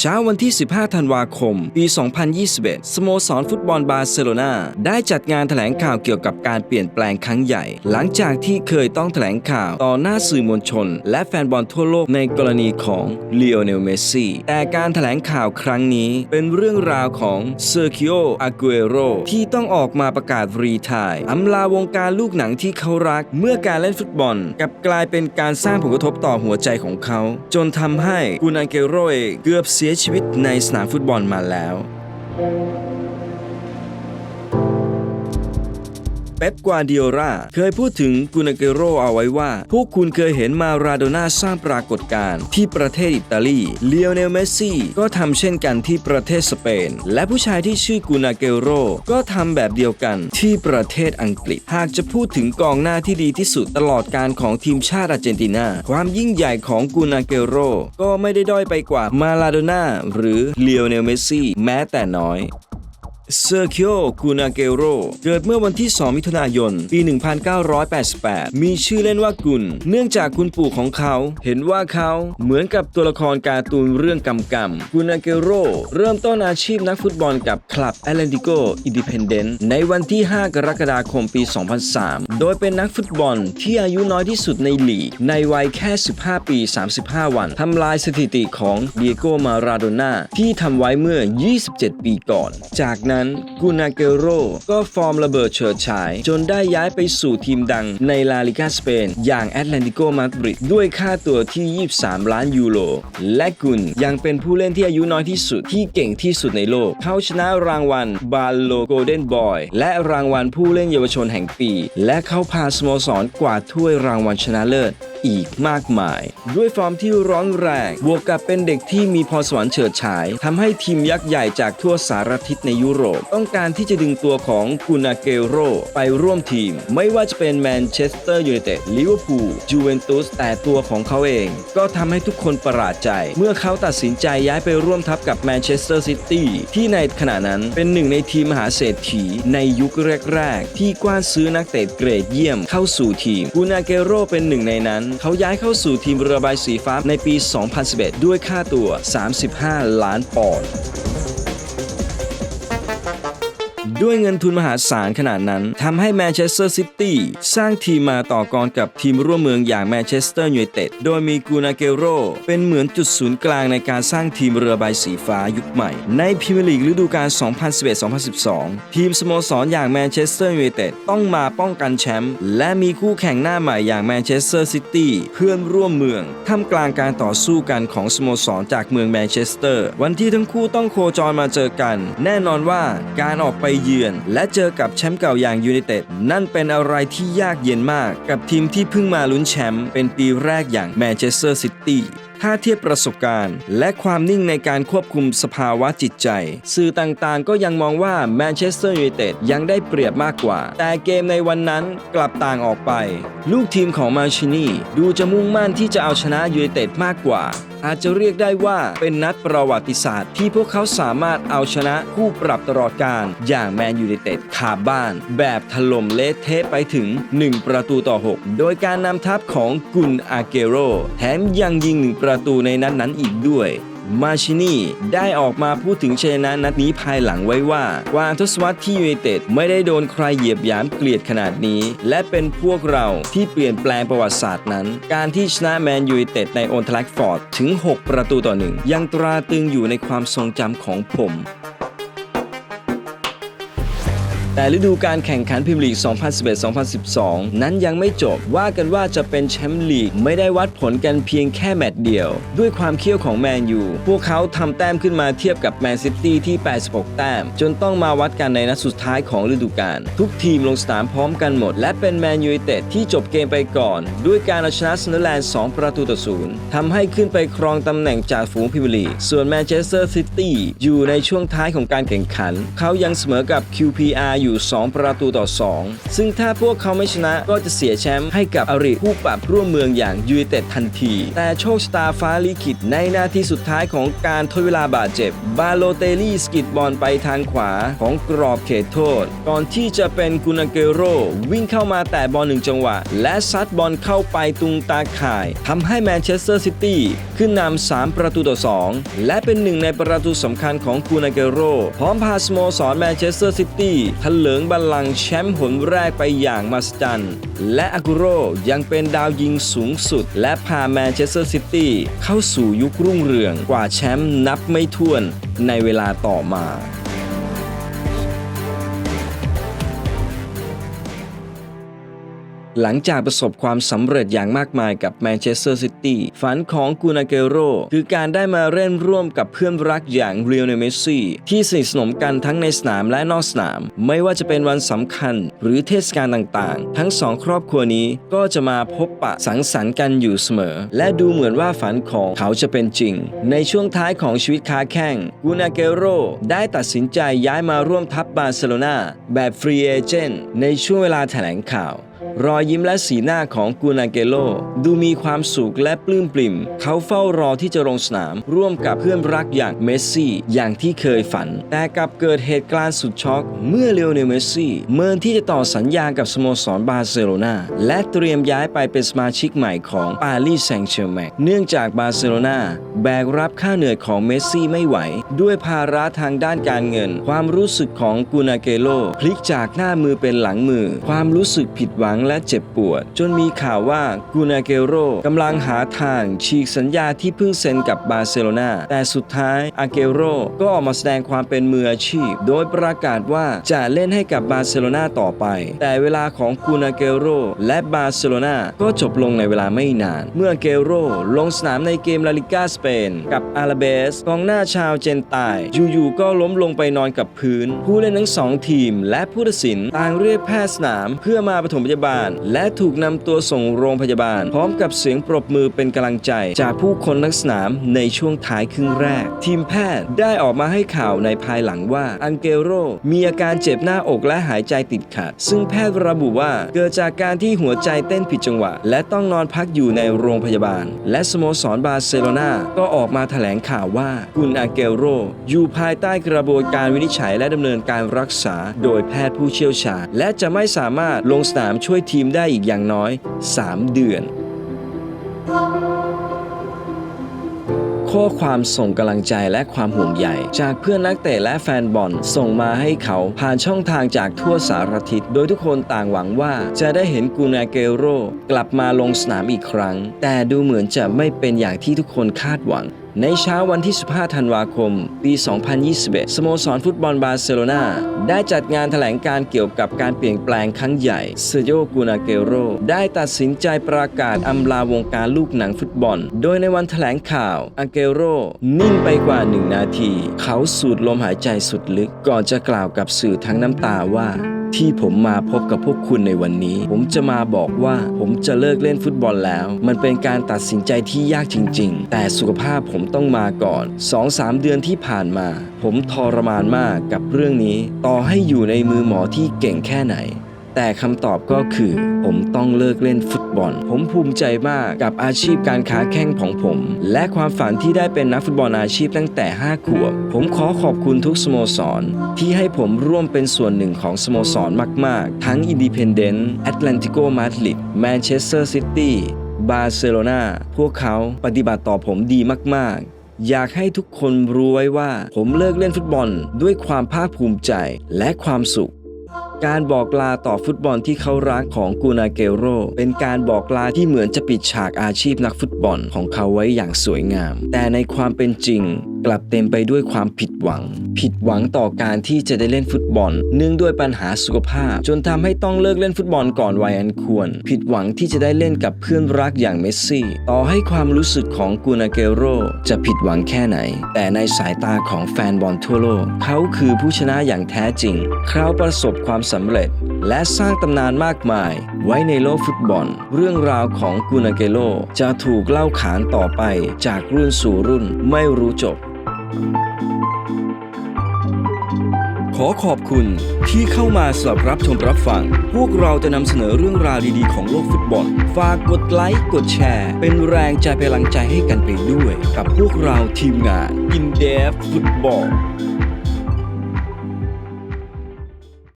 เช้าวันที่ 15 ธันวาคม ปี 2021 สโมสรฟุตบอลบาร์เซโลนาได้จัดงานแถลงข่าวเกี่ยวกับการเปลี่ยนแปลงครั้งใหญ่ หลังจากที่เคยต้องแถลงข่าวต่อหน้าสื่อมวลชน และแฟนบอลทั่วโลกในกรณีของเลโอเนล เมสซี่ แต่การแถลงข่าวครั้งนี้เป็นเรื่องราวของเซอร์คิโอ อากูเอโรที่ต้องออกมาประกาศรีทายอำลาวงการลูกหนังที่เขารัก เมื่อการเล่นฟุตบอลกับกลายเป็นการสร้างผลกระทบต่อหัวใจของเขา จนทำให้กูนานเกโรเอเกือบเสียชีวิตในสนามฟุตบอลมาแล้ว เป๊ปกวาดิโอราเคยพูดถึงกูนาเกโรเอาไว้ว่า พวกคุณเคยเห็นมาราโดน่าสร้างปรากฏการณ์ที่ประเทศอิตาลีเลโอเนลเมสซี่ก็ทำเช่นกันที่ประเทศสเปน และผู้ชายที่ชื่อกูนาเกโรก็ทำแบบเดียวกันที่ประเทศอังกฤษ หากจะพูดถึงกองหน้าที่ดีที่สุดตลอดการของทีมชาติอาร์เจนตินา ความยิ่งใหญ่ของกูนาเกโรก็ไม่ได้ด้อยไปกว่ามาราโดน่าหรือเลโอเนลเมสซี่แม้แต่น้อย เซอร์คิโอกูนาเกโรเกิดเมื่อวันที่ 2 มิถุนายน ปี 1988 มีชื่อเล่นว่ากุน เนื่องจากคุณปู่ของเขา เห็นว่าเขาเหมือนกับตัวละครการ์ตูนเรื่องกำกำกูนาเกโรเริ่มต้นอาชีพนักฟุตบอลกับคลับแอตเลนติโกอินดิเพนเดนต์ในวันที่ 5 กรกฎาคมปี 2003 โดยเป็นนักฟุตบอลที่อายุน้อยที่สุดในลีก ในวัยแค่ 15 ปี 35 วันทำลายสถิติของเดียโกมาราโดน่าที่ทำไว้เมื่อ 27 ปีก่อน จากนั้นกูนาเกโรก็ฟอร์มระเบิดเฉิดฉาย จนได้ย้ายไปสู่ทีมดังในลาลิกาสเปน อย่างแอตแลนติโกมาดริดด้วยค่าตัวที่ 23 ล้านยูโร และกุนยังเป็นผู้เล่นที่อายุน้อยที่สุดที่เก่งที่สุดในโลก เขาชนะรางวัลบาโลโกลเด้นบอยและรางวัลผู้เล่นเยาวชนแห่งปี และเขาพาสโมสรกวาดถ้วยรางวัลชนะเลิศอีกมากมาย ด้วยฟอร์มที่ร้อนแรง บวกกับเป็นเด็กที่มีพรสวรรค์เฉิดฉายทำให้ทีมยักษ์ใหญ่จากทั่วสารทิศในยุโรป ต้องการที่จะดึงตัวของกูนาเกโรไปร่วมทีม ไม่ว่าจะเป็นแมนเชสเตอร์ยูไนเต็ดลิเวอร์พูลจูเวนตุสแต่ตัวของเขาเอง ก็ทำให้ทุกคนประหลาดใจ เมื่อเขาตัดสินใจย้ายไปร่วมทัพกับแมนเชสเตอร์ซิตี้ที่ในขณะนั้นเป็นหนึ่งในทีมมหาเศรษฐีในยุคแรก ๆ ที่กว้านซื้อนักเตะเกรดเยี่ยมเข้าสู่ทีมกูนาเกโรเป็นหนึ่งในนั้นเขาย้ายเข้าสู่ทีมเรือใบสีฟ้าในปี 2011 ด้วยค่าตัว 35 ล้านปอนด์ ด้วยเงินทุนมหาศาลขนาดนั้นทำให้แมนเชสเตอร์ซิตี้สร้างทีมมาต่อกรกับทีมร่วมเมืองอย่างแมนเชสเตอร์ยูไนเต็ดโดยมีกูนาเกโรเป็นเหมือนจุดศูนย์กลางในการสร้างทีมเรือใบสีฟ้ายุคใหม่ ในพรีเมียร์ลีกฤดูกาล 2011-2012 ทีมสโมสรอย่างแมนเชสเตอร์ยูไนเต็ดต้องมาป้องกันแชมป์และมีคู่แข่งหน้าใหม่อย่างแมนเชสเตอร์ซิตี้เพื่อนร่วมเมืองท่ามกลางการต่อสู้กันของสโมสรจากเมืองแมนเชสเตอร์ วันที่ทั้งคู่ต้องโคจรมาเจอกัน แน่นอนว่าการออกไปเยือน และเจอกับแชมป์เก่าอย่างยูไนเต็ดนั่นเป็นอะไรที่ยากเย็นมากกับทีมที่เพิ่งมาลุ้นแชมป์เป็นปีแรกอย่างแมนเชสเตอร์ซิตี้ถ้าเทียบประสบการณ์ และความนิ่งในการควบคุมสภาวะจิตใจ สื่อต่างๆ ก็ยังมองว่าแมนเชสเตอร์ยูไนเต็ดยังได้เปรียบมากกว่า แต่เกมในวันนั้นกลับต่างออกไป ลูกทีมของมาชินีดูจะมุ่งมั่นที่จะเอาชนะยูไนเต็ดมากกว่าอาจจะเรียกได้ว่าเป็นนัดประวัติศาสตร์ ที่พวกเขาสามารถเอาชนะคู่ปรับตลอดการอย่างแมนยูไนเต็ดคาบ้าน แบบถล่มเละเทะไปถึง 1 ประตูต่อ 6 โดยการนำทัพของกุนอาเกโร แถมยังยิงหนึ่งประตูในนัดนั้นอีกด้วย มาชินีได้ออกมาพูดถึงชัยชนะนัดนี้ภายหลังไว้ว่ากวางทศวรรษที่ยูไนเต็ดไม่ได้โดนใครเหยียบหยามเกลียดขนาดนี้ และเป็นพวกเราที่เปลี่ยนแปลงประวัติศาสตร์นั้น การที่ชนะแมนยูไนเต็ดในโอนทลักฟอร์ดถึง 6 ประตูต่อหนึ่งยังตราตรึงอยู่ในความทรงจำของผม แต่ฤดูการแข่งขันพรีเมียร์ลีก 2011-2012 นั้นยังไม่จบ ว่ากันว่าจะเป็นแชมป์ลีก ไม่ได้วัดผลกันเพียงแค่แมตช์เดียว ด้วยความเขี้ยวของแมนยู พวกเขาทำแต้มขึ้นมาเทียบกับแมนซิตี้ที่ 86 แต้ม จนต้องมาวัดกันในนัดสุดท้ายของฤดูกาล ทุกทีมลงสนามพร้อมกันหมด และเป็นแมนยูไนเต็ดที่จบเกมไปก่อน ด้วยการเอาชนะซันอร์แลนด์ 2 ประตูต่อศูนย์ทำให้ขึ้นไปครองตำแหน่งจากฝูงพรีเมียร์ลีก ส่วนแมนเชสเตอร์ซิตี้อยู่ในช่วงท้ายของการแข่งขัน เขายังเสมอกับ QPR อยู่อยู่ 2 ประตูต่อ 2 ซึ่งถ้าพวกเขาไม่ชนะก็จะเสียแชมป์ให้กับอริผู้ปรับร่วมเมืองอย่างยูไนเต็ดทันที แต่โชคชะตาฟ้าลิขิตในนาทีสุดท้ายของการทดเวลาบาดเจ็บ บาโลเตลี่สกิดบอลไปทางขวาของกรอบเขตโทษ ก่อนที่จะเป็นกุนาเกโรวิ่งเข้ามาแต่บอลหนึ่งจังหวะ และซัดบอลเข้าไปตุงตาข่ายทำให้แมนเชสเตอร์ซิตี้ขึ้นนำ3ประตูต่อ 2 และเป็นหนึ่งในประตูสำคัญของกูนาเกโรพร้อมพาสโมสรแมนเชสเตอร์ซิตี้ทะเหลืองบัลลังก์แชมป์หนแรกไปอย่างมหัศจรรย์และอากุโรยังเป็นดาวยิงสูงสุด และพาแมนเชสเตอร์ซิตี้เข้าสู่ยุครุ่งเรืองกว่าแชมป์นับไม่ถ้วนในเวลาต่อมา หลังจากประสบความสำเร็จอย่างมากมายกับแมนเชสเตอร์ซิตี้ฝันของกูนาเกโรคือการได้มาเล่นร่วมกับเพื่อนรักอย่างเรียลเนเมซี่ที่สนิทสนมกันทั้งในสนามและนอกสนาม ไม่ว่าจะเป็นวันสำคัญ หรือเทศกาลต่างๆ ทั้งสองครอบครัวนี้ก็จะมาพบปะสังสรรค์กันอยู่เสมอ และดูเหมือนว่าฝันของเขาจะเป็นจริง ในช่วงท้ายของชีวิตคาแข่งกูนาเกโรได้ตัดสินใจย้ายมาร่วมทัพบาร์เซโลนาแบบฟรีเอเจนต์ในช่วงเวลาแถลงข่าว รอยยิ้มและสีหน้าของกูนาเกโล ดูมีความสุขและปลื้มปลิ่ม เขาเฝ้ารอที่จะลงสนาม ร่วมกับเพื่อนรักอย่างเมสซี่ อย่างที่เคยฝัน แต่กลับเกิดเหตุการณ์สุดช็อก เมื่อเลโอเนลเมสซี่ เมินที่จะต่อสัญญากับสโมสรบาร์เซโลนาและเตรียมย้ายไปเป็นสมาชิกใหม่ของปารีสแซงต์แชร์แมงเนื่องจากบาร์เซโลนาแบกรับค่าเหนื่อยของเมสซี่ไม่ไหว ด้วยภาระทางด้านการเงิน ความรู้สึกของกูนาเกโลพลิกจากหน้ามือเป็นหลังมือ ความรู้สึกผิดหวังและเจ็บปวด จนมีข่าวว่ากูนาเกโรกำลังหาทางฉีกสัญญาที่เพิ่งเซ็นกับบาร์เซโลนาแต่สุดท้ายอาเกโรก็ออกมาแสดงความเป็นมืออาชีพ โดยประกาศว่าจะเล่นให้กับบาร์เซโลนาต่อไป แต่เวลาของกูนาเกโรและบาร์เซโลนาก็จบลงในเวลาไม่นาน เมื่อเกโรลงสนามในเกมลาลิก้าสเปน กับอาราเบสกองหน้าชาวเจนตาย อยู่ๆก็ล้มลงไปนอนกับพื้น ผู้เล่นทั้งสองทีม และผู้ตัดสินต่างเรียกแพทย์สนาม เพื่อมาปฐมพยาบาลและถูกนำตัวส่งโรงพยาบาล พร้อมกับเสียงปรบมือเป็นกำลังใจ จากผู้คนทั้งสนามในช่วงท้ายครึ่งแรก ทีมแพทย์ได้ออกมาให้ข่าวในภายหลังว่าอังเกโรมีอาการเจ็บหน้าอกและหายใจติดขัด ซึ่งแพทย์ระบุว่าเกิดจากการที่หัวใจเต้นผิดจังหวะ และต้องนอนพักอยู่ในโรงพยาบาล และสโมสรบาร์เซโลนาก็ออกมาแถลงข่าวว่ากุนอาเกโรอยู่ภายใต้กระบวนการวินิจฉัยและดำเนินการรักษา โดยแพทย์ผู้เชี่ยวชาญ และจะไม่สามารถลงสนามช่วยทีมได้อีกอย่างน้อย 3 เดือน ข้อความส่งกำลังใจและความห่วงใยจากเพื่อนนักเตะและแฟนบอลส่งมาให้เขาผ่านช่องทางจากทั่วสารทิศ โดยทุกคนต่างหวังว่าจะได้เห็นกูนาเกโรกลับมาลงสนามอีกครั้ง แต่ดูเหมือนจะไม่เป็นอย่างที่ทุกคนคาดหวังในเช้าวันที่ 15 ธันวาคม ปี 2021 สโมสรฟุตบอลบาร์เซโลนาได้จัดงานแถลงการเกี่ยวกับการเปลี่ยนแปลงครั้งใหญ่เซโยกูนาเกโรได้ตัดสินใจประกาศอำลาวงการลูกหนังฟุตบอล โดยในวันแถลงข่าวอาเกโรนิ่งไปกว่าหนึ่งนาที เขาสูดลมหายใจสุดลึกก่อนจะกล่าวกับสื่อทั้งน้ำตาว่า ที่ผมมาพบกับพวกคุณในวันนี้ ผมจะมาบอกว่าผมจะเลิกเล่นฟุตบอลแล้ว มันเป็นการตัดสินใจที่ยากจริง ๆ แต่สุขภาพผมต้องมาก่อน 2-3 เดือนที่ผ่านมา ผมทรมานมากกับเรื่องนี้ ต่อให้อยู่ในมือหมอที่เก่งแค่ไหน แต่คำตอบก็คือ ผมต้องเลิกเล่นฟุตบอล ผมภูมิใจมากกับอาชีพการค้าแข่งของผม และความฝันที่ได้เป็นนักฟุตบอลอาชีพตั้งแต่ 5 ขวบ ผมขอขอบคุณทุกสโมสร ที่ให้ผมร่วมเป็นส่วนหนึ่งของสโมสรมาก ๆ ทั้ง Independent Atlantico Madrid Manchester City บาร์เซโลนาพวกเขาปฏิบัติต่อผมดีมาก ๆอยากให้ทุกคนรู้ไว้ว่า ผมเลิกเล่นฟุตบอลด้วยความภาคภูมิใจและความสุข การบอกลาต่อฟุตบอลที่เขารักของกูนาเกโรเป็นการบอกลาที่เหมือนจะปิดฉากอาชีพนักฟุตบอลของเขาไว้อย่างสวยงาม แต่ในความเป็นจริง กลับเต็มไปด้วยความผิดหวัง ผิดหวังต่อการที่จะได้เล่นฟุตบอล เนื่องด้วยปัญหาสุขภาพ จนทำให้ต้องเลิกเล่นฟุตบอลก่อนวัยอันควร ผิดหวังที่จะได้เล่นกับเพื่อนรักอย่างเมสซี่ ต่อให้ความรู้สึกของกูนาเกโรจะผิดหวังแค่ไหน แต่ในสายตาของแฟนบอลทั่วโลก เขาคือผู้ชนะอย่างแท้จริง เขาประสบความสำเร็จ และสร้างตำนานมากมาย ไว้ในโลกฟุตบอล เรื่องราวของกูนาเกโรจะถูกเล่าขานต่อไปจากรุ่นสู่รุ่นไม่รู้จบ ขอขอบคุณที่เข้ามาสลับรับชมรับฟัง พวกเราจะนำเสนอเรื่องราวดีๆของโลกฟุตบอล ฝากกดไลค์ กดแชร์ เป็นแรงใจเป็นพลังใจให้กันไปด้วย กับพวกเราทีมงาน In Depth Football